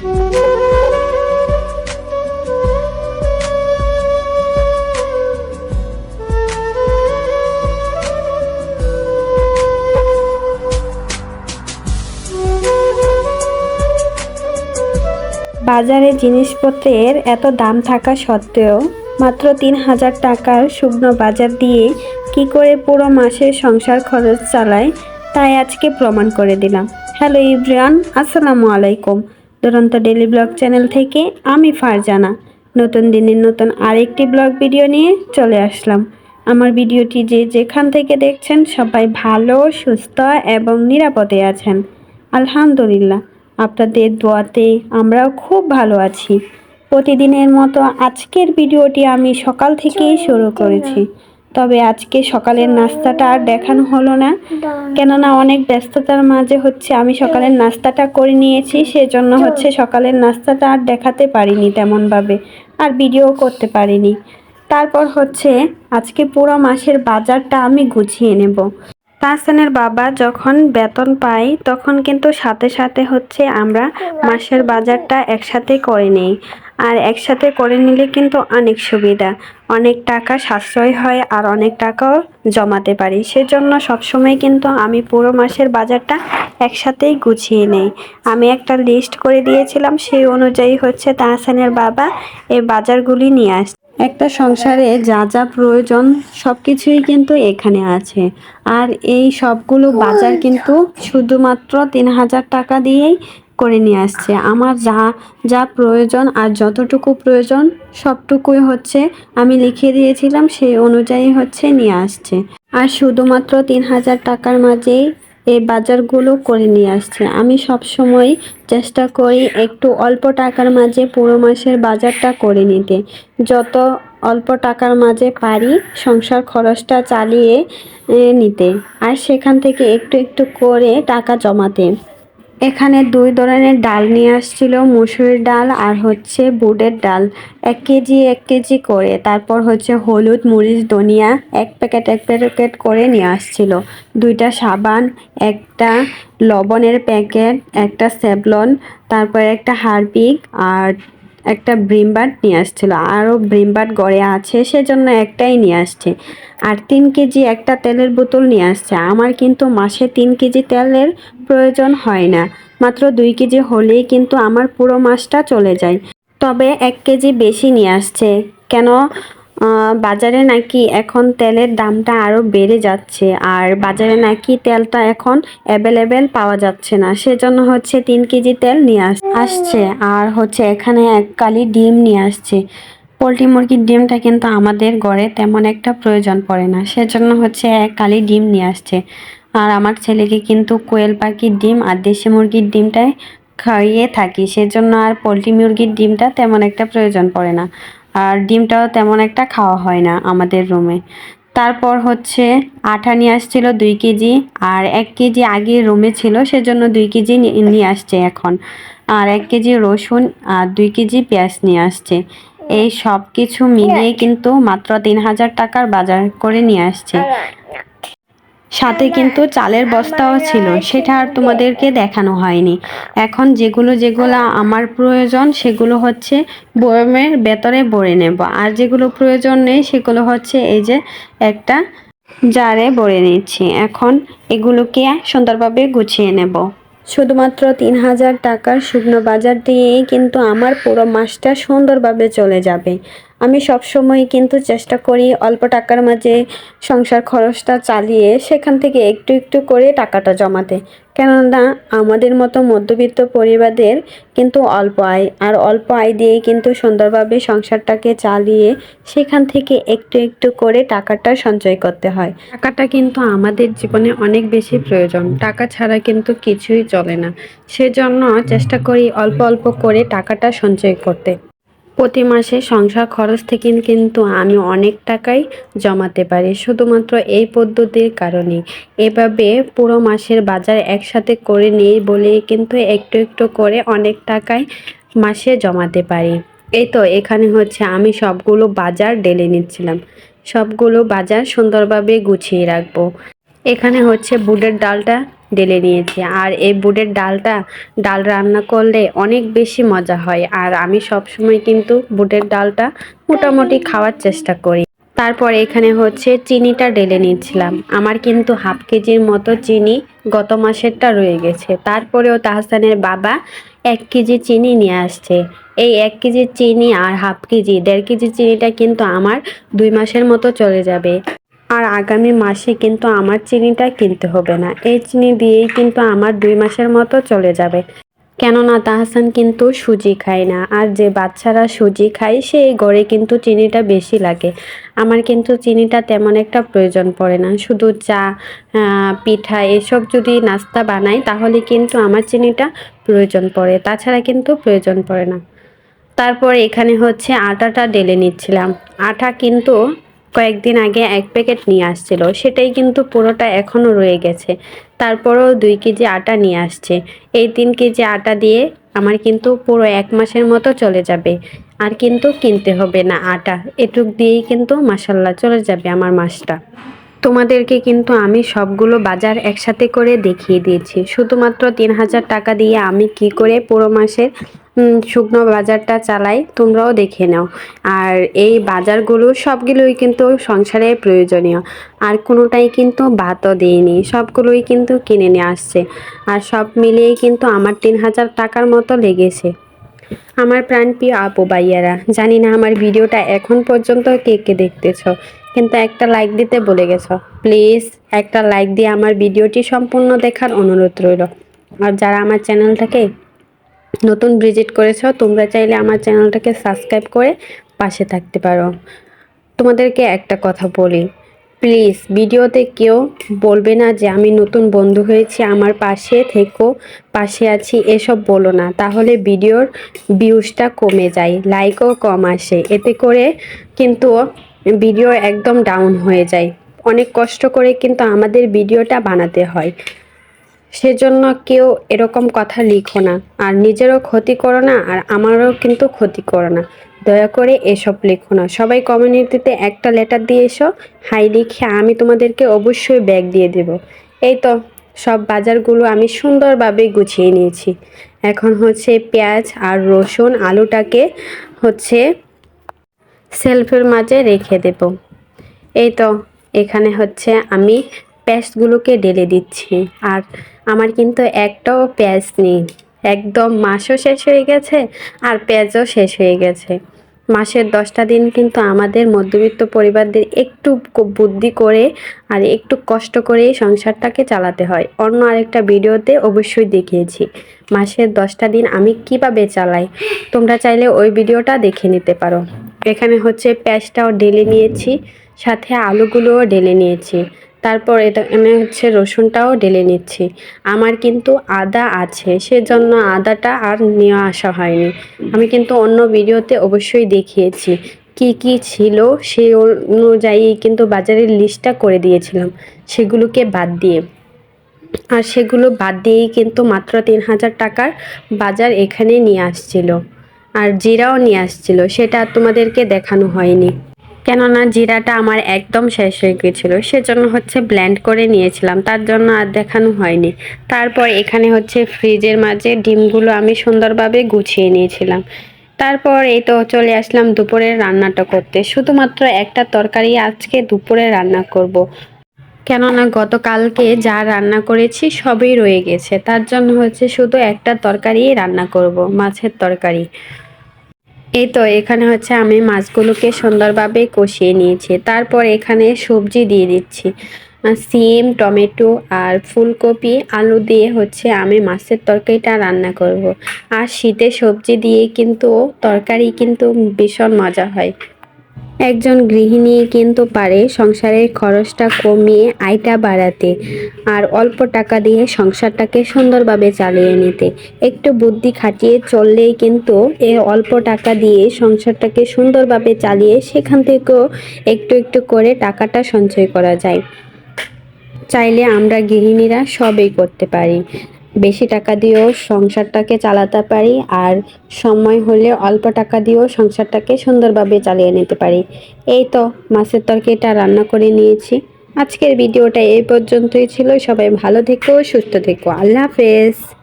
বাজারে জিনিসপত্রের এত দাম থাকা সত্ত্বেও মাত্র তিন হাজার টাকার শুকনো বাজার দিয়ে কি করে পুরো মাসের সংসার খরচ চালায়, তাই আজকে প্রমাণ করে দিলাম। হ্যালো ইব্রিয়ান আসসালামু আলাইকুম। দুরন্ত ডেলি ব্লগ চ্যানেল থেকে আমি ফারজানা। নতুন দিনের নতুন আরেকটি ব্লগ ভিডিও নিয়ে চলে আসলাম। আমার ভিডিওটি যে যেখান থেকে দেখছেন সবাই ভালো, সুস্থ এবং নিরাপদে আছেন। আলহামদুলিল্লাহ, আপনাদের দোয়াতে আমরাও খুব ভালো আছি। প্রতিদিনের মতো আজকের ভিডিওটি আমি সকাল থেকেই শুরু করেছি। তবে আজকে সকালের নাস্তাটা আর দেখানো হলো না। কেননা অনেক ব্যস্ততার মাঝে হচ্ছে আমি সকালের নাস্তাটা করে নিয়েছি, সেজন্য হচ্ছে সকালের নাস্তাটা আর দেখাতে পারিনি তেমনভাবে আর ভিডিও করতে পারিনি। তারপর হচ্ছে আজকে পুরো মাসের বাজারটা আমি গুছিয়ে নেব। তাহসানের বাবা যখন বেতন পাই তখন কিন্তু সাথে সাথে হচ্ছে আমরা মাসের বাজারটা একসাথে করে নিই। আর একসাথে করে নিলে কিন্তু অনেক সুবিধা। অনেক টাকা সাশ্রয় হয় আর অনেক টাকাও জমাতে পারি। সেজন্য সবসময় কিন্তু আমি পুরো মাসের বাজারটা একসাথেই গুছিয়ে নেই। আমি একটা লিস্ট করে দিয়েছিলাম, সেই অনুযায়ী হচ্ছে তাহসানের বাবা এই বাজারগুলি নিয়ে আসে একটা সংসারে যা যা প্রয়োজন সব কিছুই কিন্তু এখানে আছে। আর এই সবগুলো বাজার কিন্তু শুধুমাত্র তিন হাজার টাকা দিয়েই করে নিয়ে আসছে। আমার যা যা প্রয়োজন আর যতটুকু প্রয়োজন, সবটুকুই হচ্ছে আমি লিখে দিয়েছিলাম, সেই অনুযায়ী হচ্ছে নিয়ে আসছে। আর শুধুমাত্র তিন হাজার টাকার মাঝেই এই বাজারগুলো করে নিয়ে আসছে। আমি সব সময় চেষ্টা করি একটু অল্প টাকার মাঝে পুরো মাসের বাজারটা করে নিতে। যত অল্প টাকার মাঝে পারি সংসার খরচটা চালিয়ে নিতে। আর সেখান থেকে একটু একটু করে টাকা জমাতে। এখানে দুই ধরনের ডাল নিয়ে আসছিল মুসুরির ডাল আর হচ্ছে বুটের ডাল। এক কেজি এক কেজি করে। তারপর হচ্ছে হলুদ, মরিচ, ধনিয়া এক প্যাকেট এক প্যাকেট করে নিয়ে আসছিল। দুইটা সাবান, একটা লবণের প্যাকেট, একটা স্যাভলন, তারপর একটা হারপিক আর একটা ব্রিমবাট নিয়ে আসছিল। আরও ব্রিমবাট গড়ে আছে, সেজন্য একটাই নিয়ে আসছে। আর তিন কেজি একটা তেলের বোতল নিয়ে আসছে। আমার কিন্তু মাসে তিন কেজি তেলের প্রয়োজন হয় না। মাত্র দুই কেজি হলেই কিন্তু আমার পুরো মাসটা চলে যায়। তবে এক কেজি বেশি নিয়ে আসছে। কেন বাজারে নাকি এখন তেলের দামটা আরও বেড়ে যাচ্ছে, আর বাজারে নাকি তেলটা এখন অ্যাভেলেবেল পাওয়া যাচ্ছে না। সেজন্য হচ্ছে তিন কেজি তেল নিয়ে আস- আসছে, আর হচ্ছে এখানে এক কালি ডিম নিয়ে আসছে। পোলট্রি মুরগির ডিমটা কিন্তু আমাদের ঘরে তেমন একটা প্রয়োজন পড়ে না, সেজন্য হচ্ছে এক কালি ডিম নিয়ে আসছে। আর আমার ছেলেকে কিন্তু কোয়েল পাখির ডিম আর দেশি মুরগির ডিমটাই খাইয়ে থাকি, সেজন্য আর পোলট্রি মুরগির ডিমটা তেমন একটা প্রয়োজন পড়ে না। আর ডিমটাও তেমন একটা খাওয়া হয় না আমাদের রুমে তারপর হচ্ছে আঠা নিয়ে আসছিল দুই কেজি আর এক কেজি আগে রুমে ছিল সেজন্য দুই কেজি নিয়ে আসছে এখন। আর এক কেজি রসুন আর দুই কেজি পেঁয়াজ নিয়ে আসছে। এই সব কিছু মিলিয়ে কিন্তু মাত্র তিন হাজার টাকার বাজার করে নিয়ে আসছে। সাথে কিন্তু চালের বস্তাও ছিল, সেটা আর তোমাদেরকে দেখানো হয়নি। এখন যেগুলো যেগুলো আমার প্রয়োজন, সেগুলো হচ্ছে বয়মের ভেতরে ভরে নেব। আর যেগুলো প্রয়োজন নেই, সেগুলো হচ্ছে এই যে একটা জারে ভরে নিচ্ছি। এখন এগুলোকে সুন্দরভাবে গুছিয়ে নেব। শুধুমাত্র তিন হাজার টাকার শুকনো বাজার দিয়েই কিন্তু আমার পুরো মাসটা সুন্দরভাবে চলে যাবে। আমি সবসময় কিন্তু চেষ্টা করি অল্প টাকার মাঝে সংসার খরচটা চালিয়ে সেখান থেকে একটু একটু করে টাকাটা জমাতে। কেননা আমাদের মতো মধ্যবিত্ত পরিবারদের কিন্তু অল্প আয়, আর অল্প আয় দিয়ে কিন্তু সুন্দরভাবে সংসারটাকে চালিয়ে সেখান থেকে একটু একটু করে টাকাটা সঞ্চয় করতে হয়। টাকাটা কিন্তু আমাদের জীবনে অনেক বেশি প্রয়োজন, টাকা ছাড়া কিন্তু কিছুই চলে না। সেজন্য চেষ্টা করি অল্প অল্প করে টাকাটা সঞ্চয় করতে। প্রতি মাসে সংসার খরচ থেকে কিন্তু আমি অনেক টাকাই জমাতে পারি। শুধুমাত্র এই পদ্ধতির কারণে এভাবে পুরো মাসের বাজার একসাথে করে নিই বলে কিন্তু একটু একটু করে অনেক টাকাই মাসে জমাতে পারি। এই তো এখানে হচ্ছে আমি সবগুলো বাজার ডেলে নিচ্ছিলাম। সবগুলো বাজার সুন্দরভাবে গুছিয়ে রাখব। এখানে হচ্ছে বুটের ডালটা ঢেলে নিয়েছি। আর এই বুটের ডালটা, ডাল রান্না করলে অনেক বেশি মজা হয়। আর আমি সবসময় কিন্তু বুটের ডালটা মোটামুটি খাওয়ার চেষ্টা করি। তারপর এখানে হচ্ছে চিনিটা ঢেলে নিয়েছিলাম। আমার কিন্তু হাফ কেজির মতো চিনি গত মাসেরটা রয়ে গেছে। তারপরেও তাহসানের বাবা এক কেজি চিনি নিয়ে আসছে। এই এক কেজি চিনি আর হাফ কেজি, দেড় কেজি চিনিটা কিন্তু আমার দুই মাসের মতো চলে যাবে। আর আগামী মাসে কিন্তু আমার চিনিটা কিনতে হবে না। এই চিনি দিয়েই কিন্তু আমার দুই মাসের মতো চলে যাবে। কেননা তাহসান কিন্তু সুজি খায় না, আর যে বাচ্চারা সুজি খায়, সেই গড়ে কিন্তু চিনিটা বেশি লাগে। আমার কিন্তু চিনিটা তেমন একটা প্রয়োজন পড়ে না। শুধু চা পিঠা এসব যদি নাস্তা বানাই, তাহলে কিন্তু আমার চিনিটা প্রয়োজন পড়ে। তাছাড়া কিন্তু প্রয়োজন পড়ে না। তারপর এখানে হচ্ছে আটাটা ডেলে নিচ্ছিলাম। আটা কিন্তু কয়েকদিন আগে এক প্যাকেট নিয়ে আসছিল। সেটাই কিন্তু পুরোটা এখনও রয়ে গেছে। তারপরেও দুই কেজি আটা নিয়ে আসছে। এই তিন কেজি আটা দিয়ে আমার কিন্তু পুরো এক মাসের মতো চলে যাবে। আর কিন্তু কিনতে হবে না আটা। এটুক দিয়েই কিন্তু মাসাল্লাহ চলে যাবে আমার মাসটা। তোমাদেরকে কিন্তু আমি সবগুলো বাজার একসাথে করে দেখিয়ে দিয়েছি। শুধুমাত্র তিন হাজার টাকা দিয়ে আমি কি করে পুরো মাসের শুকনো বাজারটা চালাই, তোমরাও দেখে নাও। আর এই বাজারগুলো সবগুলোই কিন্তু সংসারে প্রয়োজনীয়। আর কোনোটাই কিন্তু বাদও দিইনি, সবগুলোই কিন্তু কিনে নিয়ে আসছে। আর সব মিলিয়েই কিন্তু আমার তিন হাজার টাকার মতো লেগেছে। আমার প্রাণপ্রিয় আপু ভাইয়ারা, জানি না আমার ভিডিওটা এখন পর্যন্ত কে কে দেখতেছ। কিন্তু একটা লাইক দিতে বলে গেছো। প্লিজ একটা লাইক দিয়ে আমার ভিডিওটি সম্পূর্ণ দেখার অনুরোধ রইল। আর যারা আমার চ্যানেলটাকে নতুন ভিজিট করেছ, তোমরা চাইলে আমার চ্যানেলটাকে সাবস্ক্রাইব করে পাশে থাকতে পারো। তোমাদেরকে একটা কথা বলি। প্লিজ ভিডিওতে কেউ বলবে না যে আমি নতুন বন্ধু হয়েছি, আমার পাশে থেকো, পাশে আছি, এসব বলো না। তাহলে ভিডিওর ভিউজটা কমে যায় লাইকও কম আসে। এতে করে কিন্তু ভিডিও একদম ডাউন হয়ে যায়। অনেক কষ্ট করে কিন্তু আমাদের ভিডিওটা বানাতে হয়। সেজন্য কেউ এরকম কথা লিখো না। আর নিজেরও ক্ষতি করো না, আর আমারও কিন্তু ক্ষতি করো না। দয়া করে এসব লিখো না। সবাই কমিউনিটিতে একটা লেটার দিয়ে এসো। হাই লিখে আমি তোমাদেরকে অবশ্যই ব্যাগ দিয়ে দেব। এই তো, সব বাজারগুলো আমি সুন্দরভাবে গুছিয়ে নিয়েছি। এখন হচ্ছে পেঁয়াজ আর রসুন, আলুটাকে হচ্ছে সেলফের মাঝে রেখে দেব। এই তো, এখানে হচ্ছে আমি প্যাঁচগুলোকে ডেলে দিচ্ছি। আর আমার কিন্তু একটাও প্যাঁচ নেই। একদম মাসও শেষ হয়ে গেছে আর পেঁয়াজও শেষ হয়ে গেছে। মাসের দশটা দিন কিন্তু আমাদের মধ্যবিত্ত পরিবারদের একটু বুদ্ধি করে আর একটু কষ্ট করে সংসারটাকে চালাতে হয়। অন্য আরেকটা ভিডিওতে অবশ্যই দেখিয়েছি। মাসের দশটা দিন আমি কীভাবে চালাই? তোমরা চাইলে ওই ভিডিওটা দেখে নিতে পারো। এখানে হচ্ছে পেঁয়াজটাও ঢেলে নিয়েছি, সাথে আলুগুলোও ঢেলে নিয়েছি। তারপর এটা এখানে হচ্ছে রসুনটাও ঢেলে নিচ্ছি। আমার কিন্তু আদা আছে, সেজন্য আদাটা আর নিয়ে আসা হয়নি। আমি কিন্তু অন্য ভিডিওতে অবশ্যই দেখিয়েছি কি কি ছিল, সেই অনুযায়ী কিন্তু বাজারের লিস্টটা করে দিয়েছিলাম। সেগুলোকে বাদ দিয়ে। আর সেগুলো বাদ দিয়েই কিন্তু মাত্র তিন হাজার টাকার বাজার এখানে নিয়ে আসছিল। আর জিরাও নিয়ে আসছিল, সেটা তোমাদেরকে দেখানো হয়নি। কেননা জিরাটা আমার একদম শেষ হয়ে গেছিল সেজন্য হচ্ছে ব্ল্যান্ড করে নিয়েছিলাম। তার জন্য আর দেখানো হয়নি। তারপর এখানে হচ্ছে ফ্রিজের মাঝে ডিমগুলো আমি সুন্দরভাবে গুছিয়ে নিয়েছিলাম। তারপর এই তো চলে আসলাম দুপুরের রান্নাটা করতে। শুধুমাত্র একটা তরকারি আজকে দুপুরে রান্না করব। কেননা গতকালকে যা রান্না করেছি সবই রয়ে গেছে। তার জন্য হচ্ছে শুধু একটা তরকারি রান্না করব, মাছের তরকারি। এই তো, এখানে হচ্ছে আমি মাছগুলোকে সুন্দরভাবে কষিয়ে নিয়েছি। তারপর এখানে সবজি দিয়ে দিচ্ছি। সিম, টমেটো আর ফুলকপি, আলু দিয়ে হচ্ছে আমি মাছের তরকারিটা রান্না করব। আর শীতে সবজি দিয়ে কিন্তু তরকারি কিন্তু ভীষণ মজা হয়। একজন গৃহিণী কিন্তু পারে সংসারের খরচটা কমিয়ে আয়টা বাড়াতে আর অল্প টাকা দিয়ে সংসারটাকে সুন্দরভাবে চালিয়ে নিতে। একটু বুদ্ধি খাটিয়ে চললেই কিন্তু এ অল্প টাকা দিয়ে সংসারটাকে সুন্দরভাবে চালিয়ে সেখান থেকেও একটু একটু করে টাকাটা সঞ্চয় করা যায়। চাইলে আমরা গৃহিণীরা সবই করতে পারি। বেশি টাকা দিয়েও সংসারটাকে চালাতে পারি আর সময় হলে অল্প টাকা দিয়েও সংসারটাকে সুন্দরভাবে চালিয়ে নিতে পারি। এই তো মাছের তরকারিটা রান্না করে নিয়েছি। আজকের ভিডিওটা এই পর্যন্তই ছিল। সবাই ভালো থেকো, সুস্থ থেকো। আল্লাহ হাফেজ।